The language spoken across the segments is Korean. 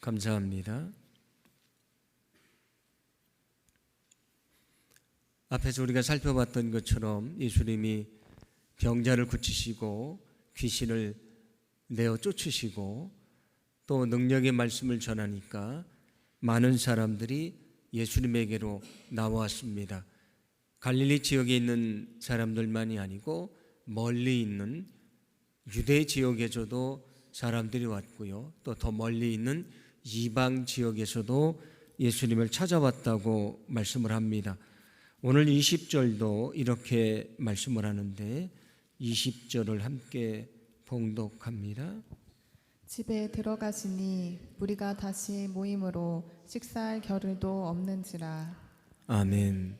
감사합니다. 앞에서 우리가 살펴봤던 것처럼 예수님이 병자를 고치시고 귀신을 내어 쫓으시고 또 능력의 말씀을 전하니까 많은 사람들이 예수님에게로 나왔습니다. 갈릴리 지역에 있는 사람들만이 아니고 멀리 있는 유대 지역에서도 사람들이 왔고요. 또 더 멀리 있는 이방 지역에서도 예수님을 찾아왔다고 말씀을 합니다. 오늘 20절도 이렇게 말씀을 하는데 20절을 함께 봉독합니다. 집에 들어가시니 우리가 다시 모임으로 식사할 겨를도 없는지라 아멘.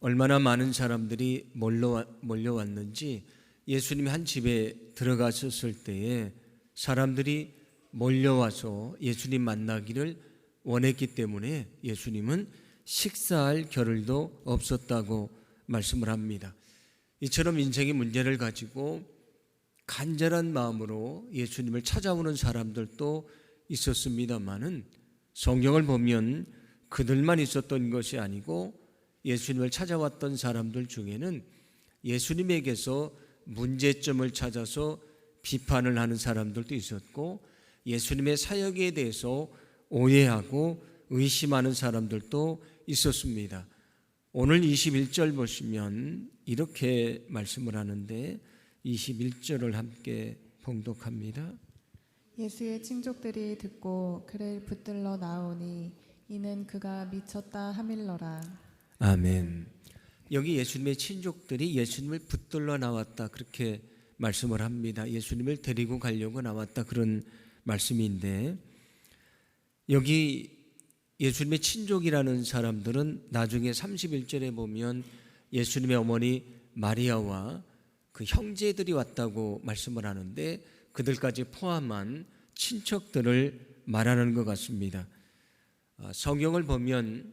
얼마나 많은 사람들이 몰려왔는지 예수님이 한 집에 들어가셨을 때에 사람들이 몰려와서 예수님 만나기를 원했기 때문에 예수님은 식사할 겨를도 없었다고 말씀을 합니다. 이처럼 인생의 문제를 가지고 간절한 마음으로 예수님을 찾아오는 사람들도 있었습니다만은 성경을 보면 그들만 있었던 것이 아니고 예수님을 찾아왔던 사람들 중에는 예수님에게서 문제점을 찾아서 비판을 하는 사람들도 있었고 예수님의 사역에 대해서 오해하고 의심하는 사람들도 있었습니다. 오늘 21절 보시면 이렇게 말씀을 하는데 21절을 함께 봉독합니다. 예수의 친족들이 듣고 그를 붙들러 나오니 이는 그가 미쳤다 하밀러라 아멘. 여기 예수님의 친족들이 예수님을 붙들러 나왔다 그렇게 말씀을 합니다. 예수님을 데리고 가려고 나왔다 그런 말씀인데 여기 예수님의 친족이라는 사람들은 나중에 31절에 보면 예수님의 어머니 마리아와 그 형제들이 왔다고 말씀을 하는데 그들까지 포함한 친척들을 말하는 것 같습니다. 아, 성경을 보면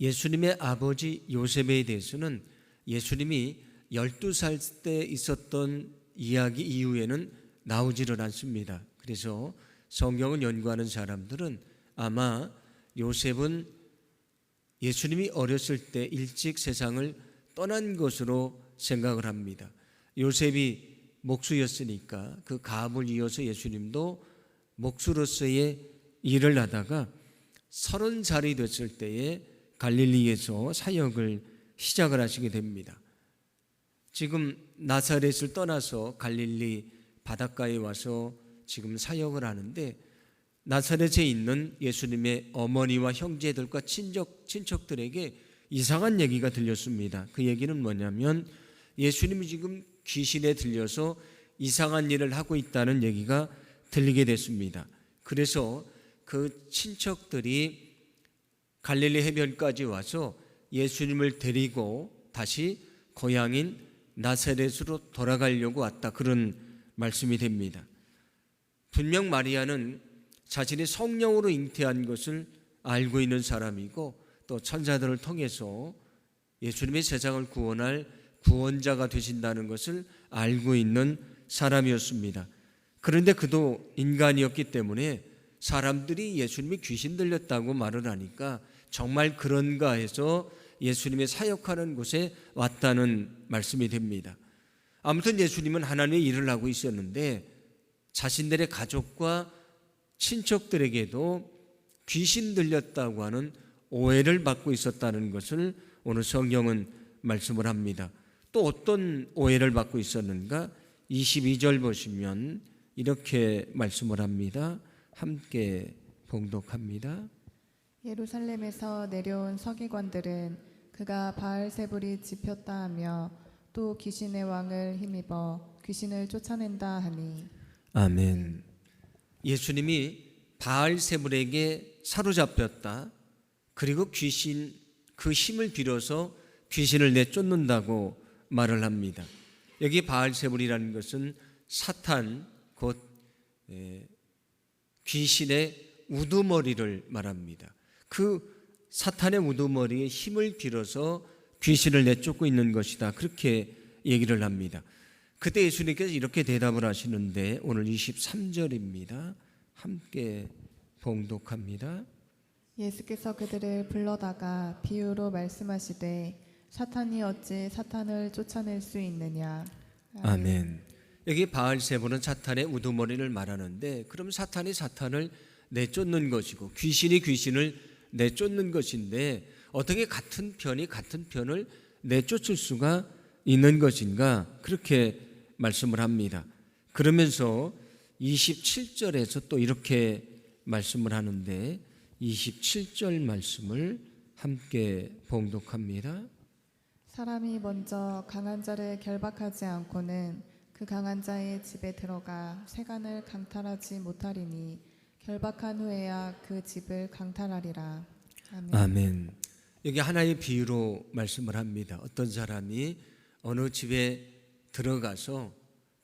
예수님의 아버지 요셉에 대해서는 예수님이 12살 때 있었던 이야기 이후에는 나오지를 않습니다. 그래서 성경을 연구하는 사람들은 아마 요셉은 예수님이 어렸을 때 일찍 세상을 떠난 것으로 생각을 합니다. 요셉이 목수였으니까 그 가업을 이어서 예수님도 목수로서의 일을 하다가 서른 살이 됐을 때에 갈릴리에서 사역을 시작을 하시게 됩니다. 지금 나사렛을 떠나서 갈릴리 바닷가에 와서 지금 사역을 하는데 나사렛에 있는 예수님의 어머니와 형제들과 친척 친척들에게 이상한 얘기가 들렸습니다. 그 얘기는 뭐냐면 예수님이 지금 귀신에 들려서 이상한 일을 하고 있다는 얘기가 들리게 됐습니다. 그래서 그 친척들이 갈릴리 해변까지 와서 예수님을 데리고 다시 고향인 나사렛으로 돌아가려고 왔다. 그런 말씀이 됩니다. 분명 마리아는 자신이 성령으로 잉태한 것을 알고 있는 사람이고 또 천사들을 통해서 예수님의 세상을 구원할 구원자가 되신다는 것을 알고 있는 사람이었습니다. 그런데 그도 인간이었기 때문에 사람들이 예수님이 귀신 들렸다고 말을 하니까 정말 그런가 해서 예수님의 사역하는 곳에 왔다는 말씀이 됩니다. 아무튼 예수님은 하나님의 일을 하고 있었는데 자신들의 가족과 친척들에게도 귀신 들렸다고 하는 오해를 받고 있었다는 것을 오늘 성경은 말씀을 합니다. 또 어떤 오해를 받고 있었는가? 22절 보시면 이렇게 말씀을 합니다. 함께 봉독합니다. 예루살렘에서 내려온 서기관들은 그가 바알세불이 집혔다 하며 또 귀신의 왕을 힘입어 귀신을 쫓아낸다 하니 아멘. 예수님이 바알세불에게 사로잡혔다. 그리고 귀신 그 힘을 빌어서 귀신을 내쫓는다고 말을 합니다. 여기 바알세불이라는 것은 사탄 곧 에, 귀신의 우두머리를 말합니다. 그 사탄의 우두머리에 힘을 빌어서 귀신을 내쫓고 있는 것이다. 그렇게 얘기를 합니다. 그때 예수님께서 이렇게 대답을 하시는데 오늘 23절입니다. 함께 봉독합니다. 예수께서 그들을 불러다가 비유로 말씀하시되 사탄이 어찌 사탄을 쫓아낼 수 있느냐 아멘. 여기 바알세보는 사탄의 우두머리를 말하는데 그럼 사탄이 사탄을 내쫓는 것이고 귀신이 귀신을 내쫓는 것인데 어떻게 같은 편이 같은 편을 내쫓을 수가 있는 것인가 그렇게 말씀을 합니다. 그러면서 27절에서 또 이렇게 말씀을 하는데 27절 말씀을 함께 봉독합니다. 사람이 먼저 강한 자를 결박하지 않고는 그 강한 자의 집에 들어가 세간을 강탈하지 못하리니 결박한 후에야 그 집을 강탈하리라 아멘. 아멘. 여기 하나의 비유로 말씀을 합니다. 어떤 사람이 어느 집에 들어가서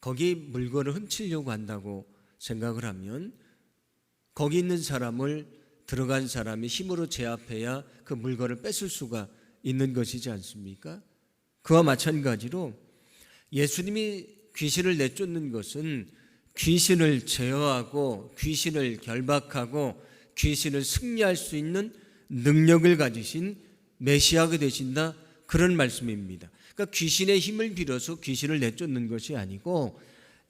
거기 물건을 훔치려고 한다고 생각을 하면 거기 있는 사람을 들어간 사람이 힘으로 제압해야 그 물건을 뺏을 수가 있는 것이지 않습니까? 그와 마찬가지로 예수님이 귀신을 내쫓는 것은 귀신을 제어하고 귀신을 결박하고 귀신을 승리할 수 있는 능력을 가지신 메시아가 되신다 그런 말씀입니다. 그러니까 귀신의 힘을 빌어서 귀신을 내쫓는 것이 아니고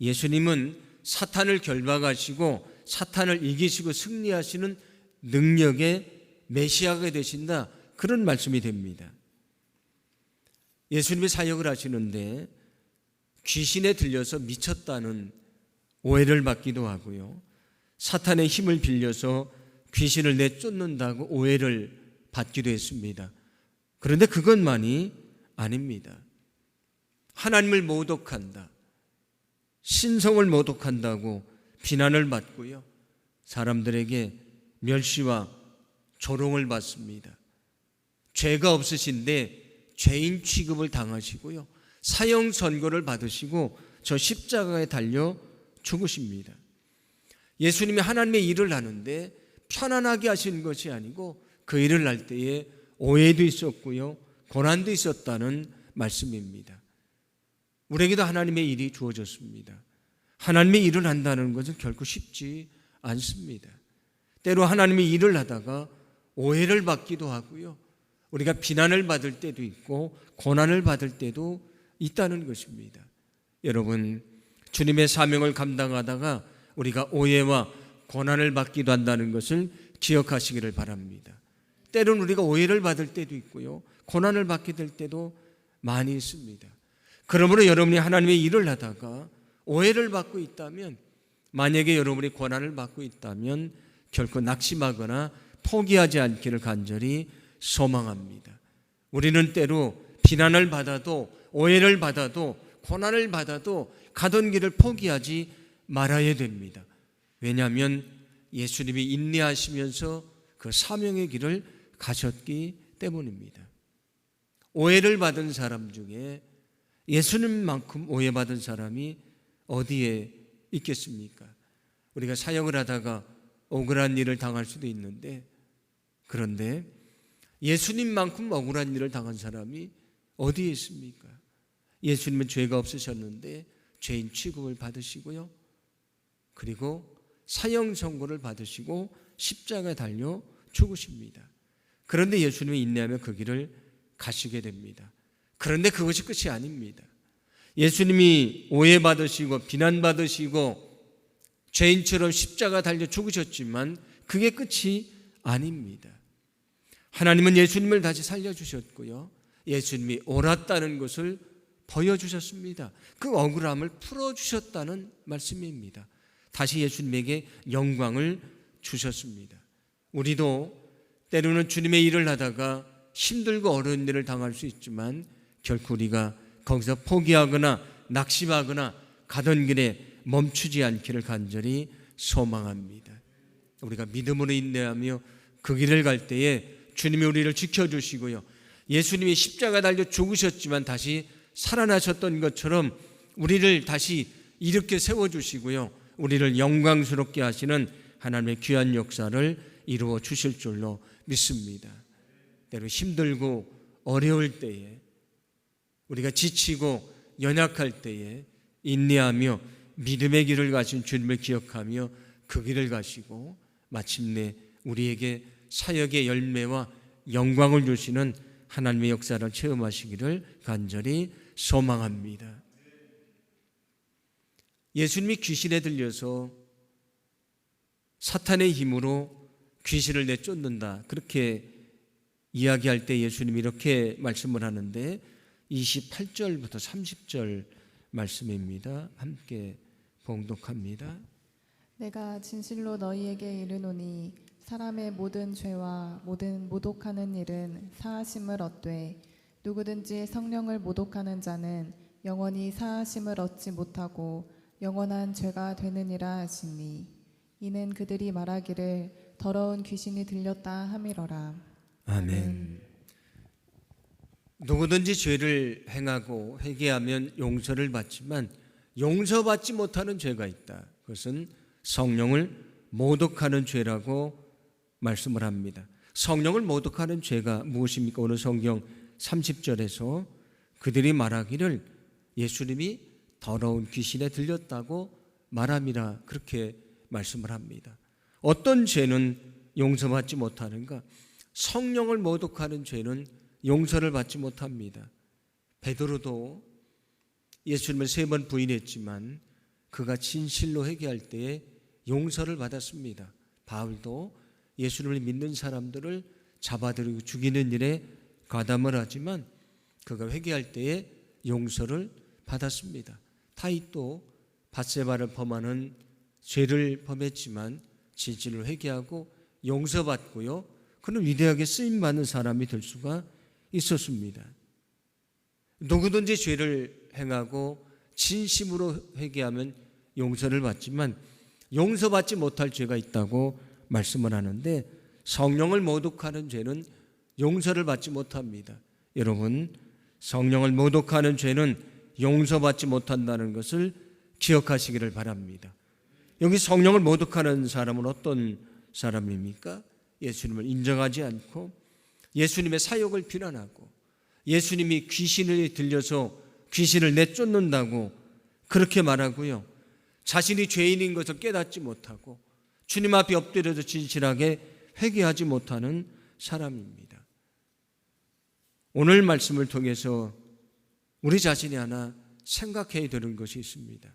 예수님은 사탄을 결박하시고 사탄을 이기시고 승리하시는 능력의 메시아가 되신다 그런 말씀이 됩니다. 예수님이 사역을 하시는데 귀신에 들려서 미쳤다는 오해를 받기도 하고요. 사탄의 힘을 빌려서 귀신을 내쫓는다고 오해를 받기도 했습니다. 그런데 그것만이 아닙니다. 하나님을 모독한다. 신성을 모독한다고 비난을 받고요. 사람들에게 멸시와 조롱을 받습니다. 죄가 없으신데 죄인 취급을 당하시고요. 사형 선고를 받으시고 저 십자가에 달려 죽으십니다. 예수님이 하나님의 일을 하는데 편안하게 하시는 것이 아니고 그 일을 할 때에 오해도 있었고요. 고난도 있었다는 말씀입니다. 우리에게도 하나님의 일이 주어졌습니다. 하나님의 일을 한다는 것은 결코 쉽지 않습니다. 때로 하나님의 일을 하다가 오해를 받기도 하고요. 우리가 비난을 받을 때도 있고 고난을 받을 때도 있다는 것입니다. 여러분, 주님의 사명을 감당하다가 우리가 오해와 고난을 받기도 한다는 것을 기억하시기를 바랍니다. 때로는 우리가 오해를 받을 때도 있고요. 고난을 받게 될 때도 많이 있습니다. 그러므로 여러분이 하나님의 일을 하다가 오해를 받고 있다면 만약에 여러분이 고난을 받고 있다면 결코 낙심하거나 포기하지 않기를 간절히 소망합니다. 우리는 때로 비난을 받아도 오해를 받아도 고난을 받아도 가던 길을 포기하지 말아야 됩니다. 왜냐하면 예수님이 인내하시면서 그 사명의 길을 가셨기 때문입니다. 오해를 받은 사람 중에 예수님만큼 오해받은 사람이 어디에 있겠습니까? 우리가 사역을 하다가 억울한 일을 당할 수도 있는데 그런데 예수님만큼 억울한 일을 당한 사람이 어디에 있습니까? 예수님은 죄가 없으셨는데 죄인 취급을 받으시고요. 그리고 사형 선고를 받으시고 십자가에 달려 죽으십니다. 그런데 예수님이 인내하며 그 길을 가시게 됩니다. 그런데 그것이 끝이 아닙니다. 예수님이 오해받으시고 비난받으시고 죄인처럼 십자가 달려 죽으셨지만 그게 끝이 아닙니다. 하나님은 예수님을 다시 살려주셨고요. 예수님이 옳았다는 것을 보여주셨습니다. 그 억울함을 풀어주셨다는 말씀입니다. 다시 예수님에게 영광을 주셨습니다. 우리도 때로는 주님의 일을 하다가 힘들고 어려운 일을 당할 수 있지만 결코 우리가 거기서 포기하거나 낙심하거나 가던 길에 멈추지 않기를 간절히 소망합니다. 우리가 믿음으로 인내하며 그 길을 갈 때에 주님이 우리를 지켜주시고요. 예수님이 십자가 달려 죽으셨지만 다시 살아나셨던 것처럼 우리를 다시 이렇게 세워주시고요. 우리를 영광스럽게 하시는 하나님의 귀한 역사를 이루어 주실 줄로 믿습니다. 때로 힘들고 어려울 때에 우리가 지치고 연약할 때에 인내하며 믿음의 길을 가신 주님을 기억하며 그 길을 가시고 마침내 우리에게 사역의 열매와 영광을 주시는 하나님의 역사를 체험하시기를 간절히 소망합니다. 예수님이 귀신에 들려서 사탄의 힘으로 귀신을 내쫓는다. 그렇게 이야기할 때 예수님이 이렇게 말씀을 하는데 28절부터 30절 말씀입니다. 함께 봉독합니다. 내가 진실로 너희에게 이르노니 사람의 모든 죄와 모든 모독하는 일은 사하심을 얻되 누구든지 성령을 모독하는 자는 영원히 사하심을 얻지 못하고 영원한 죄가 되느니라 하시니 이는 그들이 말하기를 더러운 귀신이 들렸다 함이러라 아멘. 누구든지 죄를 행하고 회개하면 용서를 받지만 용서받지 못하는 죄가 있다. 그것은 성령을 모독하는 죄라고 말씀을 합니다. 성령을 모독하는 죄가 무엇입니까? 오늘 성경 30절에서 그들이 말하기를 예수님이 더러운 귀신에 들렸다고 말함이라 그렇게 말씀을 합니다. 어떤 죄는 용서받지 못하는가? 성령을 모독하는 죄는 용서를 받지 못합니다. 베드로도 예수님을 세 번 부인했지만 그가 진실로 회개할 때에 용서를 받았습니다. 바울도 예수님을 믿는 사람들을 잡아들이고 죽이는 일에 가담을 하지만 그가 회개할 때에 용서를 받았습니다. 타이도 바세바를 범하는 죄를 범했지만 진실로 회개하고 용서받고요. 그는 위대하게 쓰임 받는 사람이 될 수가 있었습니다. 누구든지 죄를 행하고 진심으로 회개하면 용서를 받지만 용서받지 못할 죄가 있다고 말씀을 하는데 성령을 모독하는 죄는 용서를 받지 못합니다. 여러분, 성령을 모독하는 죄는 용서받지 못한다는 것을 기억하시기를 바랍니다. 여기 성령을 모독하는 사람은 어떤 사람입니까? 예수님을 인정하지 않고 예수님의 사역을 비난하고 예수님이 귀신을 들려서 귀신을 내쫓는다고 그렇게 말하고요. 자신이 죄인인 것을 깨닫지 못하고 주님 앞에 엎드려서 진실하게 회개하지 못하는 사람입니다. 오늘 말씀을 통해서 우리 자신이 하나 생각해야 되는 것이 있습니다.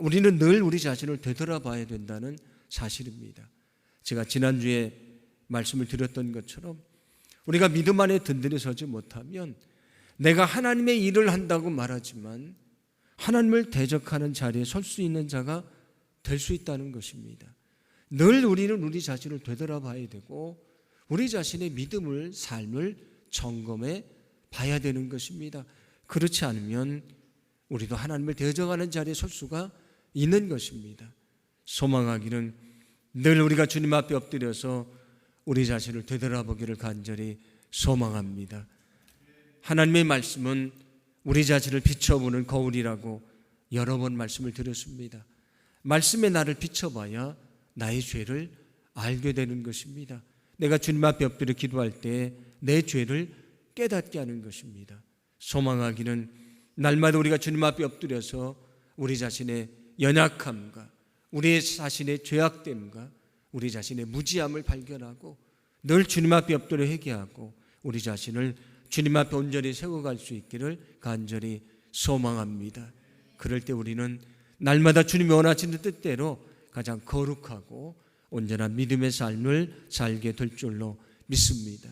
우리는 늘 우리 자신을 되돌아봐야 된다는 사실입니다. 제가 지난주에 말씀을 드렸던 것처럼 우리가 믿음 안에 든든히 서지 못하면 내가 하나님의 일을 한다고 말하지만 하나님을 대적하는 자리에 설 수 있는 자가 될 수 있다는 것입니다. 늘 우리는 우리 자신을 되돌아봐야 되고 우리 자신의 믿음을 삶을 점검해 봐야 되는 것입니다. 그렇지 않으면 우리도 하나님을 대적하는 자리에 설 수가 있는 것입니다. 소망하기는 늘 우리가 주님 앞에 엎드려서 우리 자신을 되돌아보기를 간절히 소망합니다. 하나님의 말씀은 우리 자신을 비춰보는 거울이라고 여러 번 말씀을 드렸습니다. 말씀에 나를 비춰봐야 나의 죄를 알게 되는 것입니다. 내가 주님 앞에 엎드려 기도할 때 내 죄를 깨닫게 하는 것입니다. 소망하기는 날마다 우리가 주님 앞에 엎드려서 우리 자신의 연약함과 우리 자신의 죄악됨과 우리 자신의 무지함을 발견하고 늘 주님 앞에 엎드려 회개하고 우리 자신을 주님 앞에 온전히 세워갈 수 있기를 간절히 소망합니다. 그럴 때 우리는 날마다 주님이 원하시는 뜻대로 가장 거룩하고 온전한 믿음의 삶을 살게 될 줄로 믿습니다.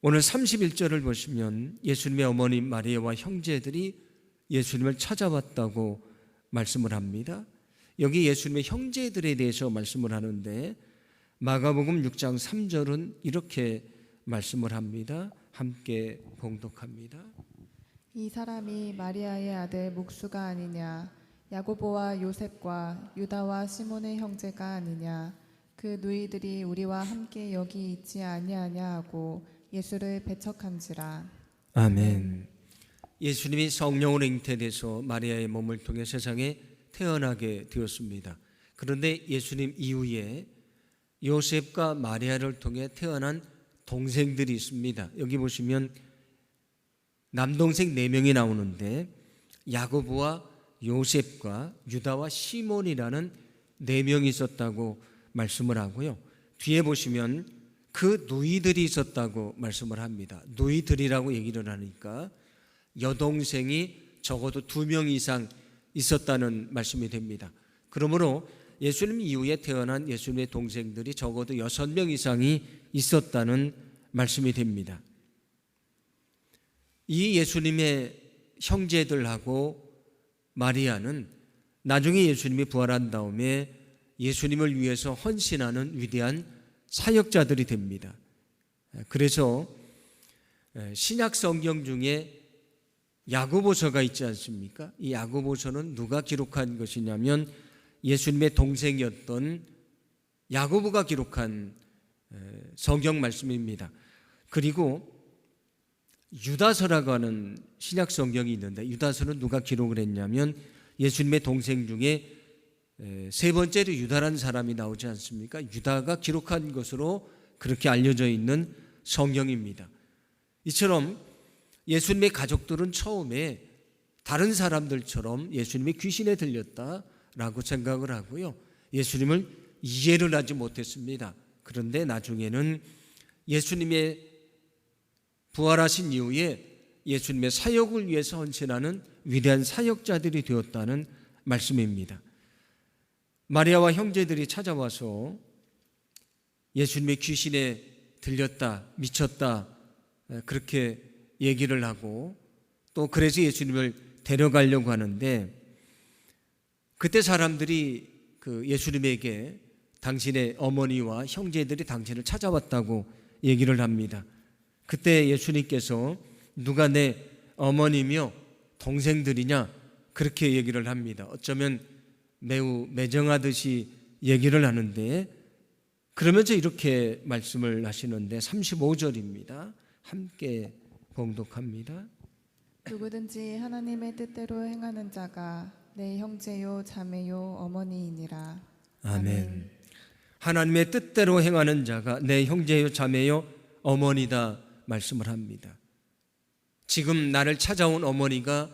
오늘 31절을 보시면 예수님의 어머니 마리아와 형제들이 예수님을 찾아왔다고 말씀을 합니다. 여기 예수님의 형제들에 대해서 말씀을 하는데 마가복음 6장 3절은 이렇게 말씀을 합니다. 함께 봉독합니다. 이 사람이 마리아의 아들 목수가 아니냐 야고보와 요셉과 유다와 시몬의 형제가 아니냐 그 누이들이 우리와 함께 여기 있지 아니하냐 하고 예수를 배척한지라 아멘. 예수님이 성령으로 잉태돼서 마리아의 몸을 통해 세상에 태어나게 되었습니다. 그런데 예수님 이후에 요셉과 마리아를 통해 태어난 동생들이 있습니다. 여기 보시면 남동생 네 명이 나오는데 야고보와 요셉과 유다와 시몬이라는 네 명이 있었다고 말씀을 하고요. 뒤에 보시면 그 누이들이 있었다고 말씀을 합니다. 누이들이라고 얘기를 하니까 여동생이 적어도 두 명 이상 있었다는 말씀이 됩니다. 그러므로 예수님 이후에 태어난 예수님의 동생들이 적어도 여섯 명 이상이 있었다는 말씀이 됩니다. 이 예수님의 형제들하고 마리아는 나중에 예수님이 부활한 다음에 예수님을 위해서 헌신하는 위대한 사역자들이 됩니다. 그래서 신약 성경 중에 야고보서가 있지 않습니까? 이 야고보서는 누가 기록한 것이냐면 예수님의 동생이었던 야고보가 기록한 성경 말씀입니다. 그리고 유다서라고 하는 신약 성경이 있는데 유다서는 누가 기록을 했냐면 예수님의 동생 중에 세 번째로 유다라는 사람이 나오지 않습니까? 유다가 기록한 것으로 그렇게 알려져 있는 성경입니다. 이처럼 예수님의 가족들은 처음에 다른 사람들처럼 예수님이 귀신에 들렸다라고 생각을 하고요. 예수님을 이해를 하지 못했습니다. 그런데 나중에는 예수님의 부활하신 이후에 예수님의 사역을 위해서 헌신하는 위대한 사역자들이 되었다는 말씀입니다. 마리아와 형제들이 찾아와서 예수님의 귀신에 들렸다, 미쳤다, 그렇게 얘기를 하고 또 그래서 예수님을 데려가려고 하는데 그때 사람들이 그 예수님에게 당신의 어머니와 형제들이 당신을 찾아왔다고 얘기를 합니다. 그때 예수님께서 누가 내 어머니며 동생들이냐 그렇게 얘기를 합니다. 어쩌면 매우 매정하듯이 얘기를 하는데 그러면서 이렇게 말씀을 하시는데 35절입니다. 함께 봉독합니다. 누구든지 하나님의 뜻대로 행하는 자가 내 형제요 자매요 어머니이니라. 아멘. 하나님의 뜻대로 행하는 자가 내 형제요 자매요 어머니다 말씀을 합니다. 지금 나를 찾아온 어머니가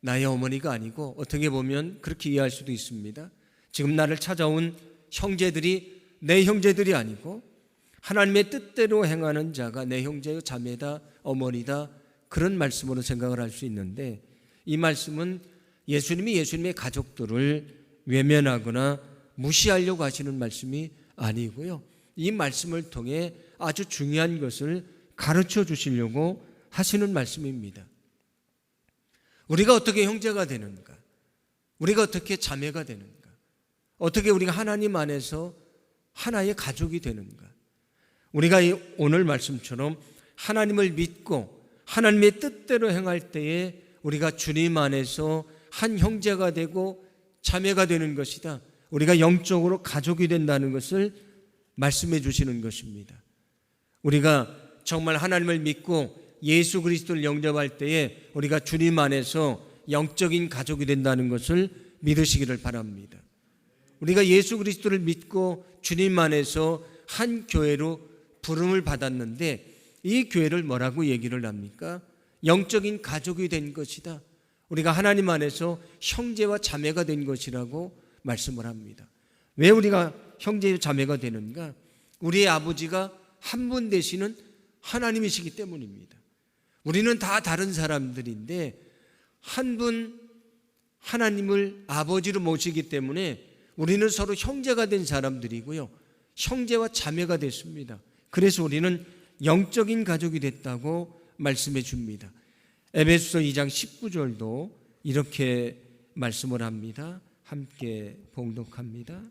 나의 어머니가 아니고 어떻게 보면 그렇게 이해할 수도 있습니다. 지금 나를 찾아온 형제들이 내 형제들이 아니고 하나님의 뜻대로 행하는 자가 내 형제요 자매다 어머니다 그런 말씀으로 생각을 할 수 있는데 이 말씀은 예수님이 예수님의 가족들을 외면하거나 무시하려고 하시는 말씀이 아니고요. 이 말씀을 통해 아주 중요한 것을 가르쳐 주시려고 하시는 말씀입니다. 우리가 어떻게 형제가 되는가? 우리가 어떻게 자매가 되는가? 어떻게 우리가 하나님 안에서 하나의 가족이 되는가? 우리가 오늘 말씀처럼 하나님을 믿고 하나님의 뜻대로 행할 때에 우리가 주님 안에서 한 형제가 되고 자매가 되는 것이다. 우리가 영적으로 가족이 된다는 것을 말씀해 주시는 것입니다. 우리가 정말 하나님을 믿고 예수 그리스도를 영접할 때에 우리가 주님 안에서 영적인 가족이 된다는 것을 믿으시기를 바랍니다. 우리가 예수 그리스도를 믿고 주님 안에서 한 교회로 부름을 받았는데 이 교회를 뭐라고 얘기를 합니까? 영적인 가족이 된 것이다. 우리가 하나님 안에서 형제와 자매가 된 것이라고 말씀을 합니다. 왜 우리가 형제 자매가 되는가? 우리의 아버지가 한 분 되시는 하나님이시기 때문입니다. 우리는 다 다른 사람들인데 한 분 하나님을 아버지로 모시기 때문에 우리는 서로 형제가 된 사람들이고요. 형제와 자매가 됐습니다. 그래서 우리는 영적인 가족이 됐다고 말씀해 줍니다. 에베소서 2장 19절도 이렇게 말씀을 합니다. 함께 봉독합니다.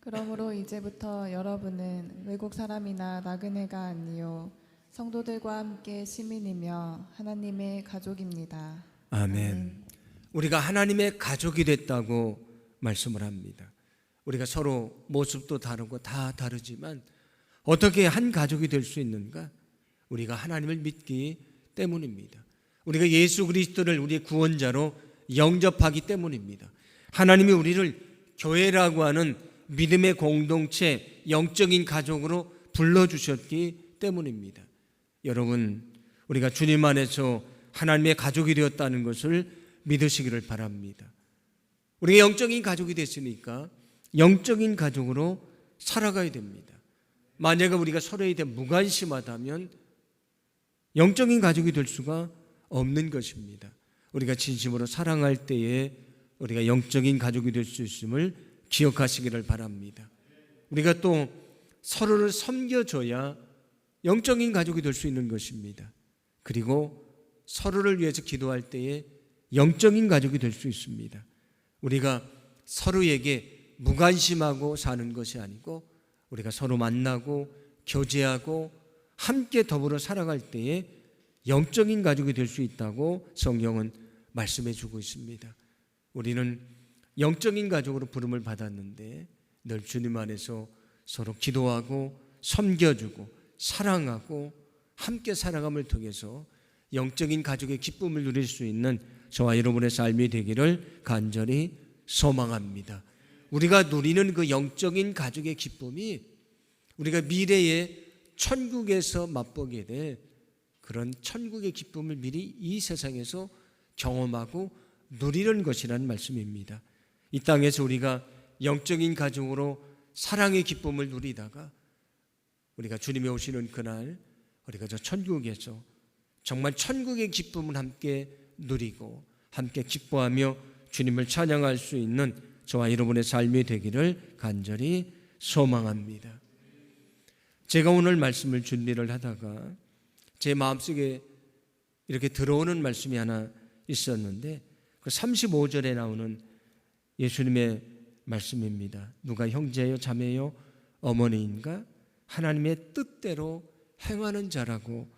그러므로 이제부터 여러분은 외국 사람이나 나그네가 아니요 성도들과 함께 시민이며 하나님의 가족입니다. 아멘. 우리가 하나님의 가족이 됐다고 말씀을 합니다. 우리가 서로 모습도 다르고 다 다르지만 어떻게 한 가족이 될 수 있는가? 우리가 하나님을 믿기 때문입니다. 우리가 예수 그리스도를 우리의 구원자로 영접하기 때문입니다. 하나님이 우리를 교회라고 하는 믿음의 공동체, 영적인 가족으로 불러주셨기 때문입니다. 여러분, 우리가 주님 안에서 하나님의 가족이 되었다는 것을 믿으시기를 바랍니다. 우리가 영적인 가족이 됐으니까 영적인 가족으로 살아가야 됩니다. 만약에 우리가 서로에 대해 무관심하다면 영적인 가족이 될 수가 없는 것입니다. 우리가 진심으로 사랑할 때에 우리가 영적인 가족이 될 수 있음을 기억하시기를 바랍니다. 우리가 또 서로를 섬겨줘야 영적인 가족이 될 수 있는 것입니다. 그리고 서로를 위해서 기도할 때에 영적인 가족이 될 수 있습니다. 우리가 서로에게 무관심하고 사는 것이 아니고 우리가 서로 만나고 교제하고 함께 더불어 살아갈 때에 영적인 가족이 될 수 있다고 성경은 말씀해 주고 있습니다. 우리는 영적인 가족으로 부름을 받았는데 늘 주님 안에서 서로 기도하고 섬겨주고 사랑하고 함께 살아감을 통해서 영적인 가족의 기쁨을 누릴 수 있는 저와 여러분의 삶이 되기를 간절히 소망합니다. 우리가 누리는 그 영적인 가족의 기쁨이 우리가 미래에 천국에서 맛보게 될 그런 천국의 기쁨을 미리 이 세상에서 경험하고 누리는 것이라는 말씀입니다. 이 땅에서 우리가 영적인 가족으로 사랑의 기쁨을 누리다가 우리가 주님이 오시는 그날 우리가 저 천국에서 정말 천국의 기쁨을 함께 누리고 함께 기뻐하며 주님을 찬양할 수 있는 저와 여러분의 삶이 되기를 간절히 소망합니다. 제가 오늘 말씀을 준비를 하다가 제 마음속에 이렇게 들어오는 말씀이 하나 있었는데 그 35절에 나오는 예수님의 말씀입니다. 누가 형제요, 자매요, 어머니인가? 하나님의 뜻대로 행하는 자라고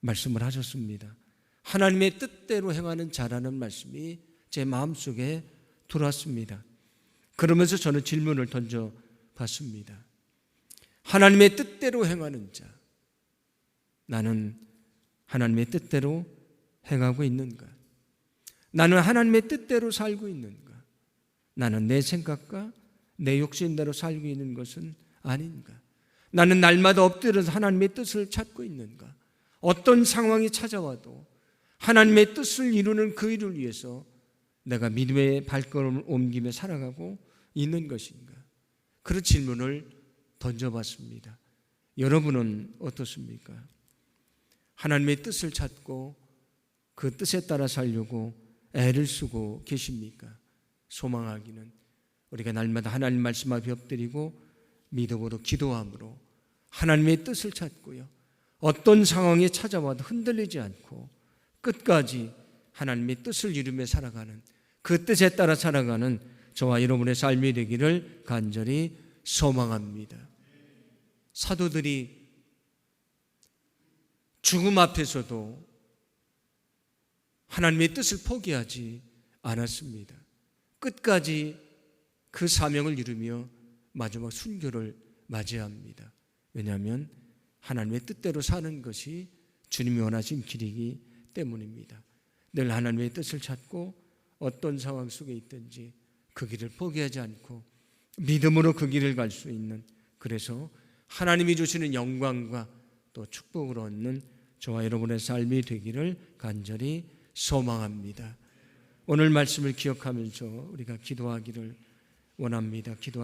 말씀을 하셨습니다. 하나님의 뜻대로 행하는 자라는 말씀이 제 마음속에 들어왔습니다. 그러면서 저는 질문을 던져 봤습니다. 하나님의 뜻대로 행하는 자. 나는 하나님의 뜻대로 행하고 있는가? 나는 하나님의 뜻대로 살고 있는가? 나는 내 생각과 내 욕심대로 살고 있는 것은 아닌가? 나는 날마다 엎드려서 하나님의 뜻을 찾고 있는가? 어떤 상황이 찾아와도 하나님의 뜻을 이루는 그 일을 위해서 내가 믿음의 발걸음을 옮기며 살아가고 있는 것인가? 그런 질문을 던져봤습니다. 여러분은 어떻습니까? 하나님의 뜻을 찾고 그 뜻에 따라 살려고 애를 쓰고 계십니까? 소망하기는 우리가 날마다 하나님 말씀 앞에 엎드리고 믿음으로 기도함으로 하나님의 뜻을 찾고요. 어떤 상황이 찾아와도 흔들리지 않고 끝까지 하나님의 뜻을 이루며 살아가는 그 뜻에 따라 살아가는 저와 여러분의 삶이 되기를 간절히 소망합니다. 사도들이 죽음 앞에서도 하나님의 뜻을 포기하지 않았습니다. 끝까지 그 사명을 이루며 마지막 순교를 맞이합니다. 왜냐하면 하나님의 뜻대로 사는 것이 주님이 원하신 길이기 때문입니다. 늘 하나님의 뜻을 찾고 어떤 상황 속에 있든지 그 길을 포기하지 않고 믿음으로 그 길을 갈 수 있는 그래서 하나님이 주시는 영광과 또 축복을 얻는 저와 여러분의 삶이 되기를 간절히 소망합니다. 오늘 말씀을 기억하면서 우리가 기도하기를 원합니다. 기도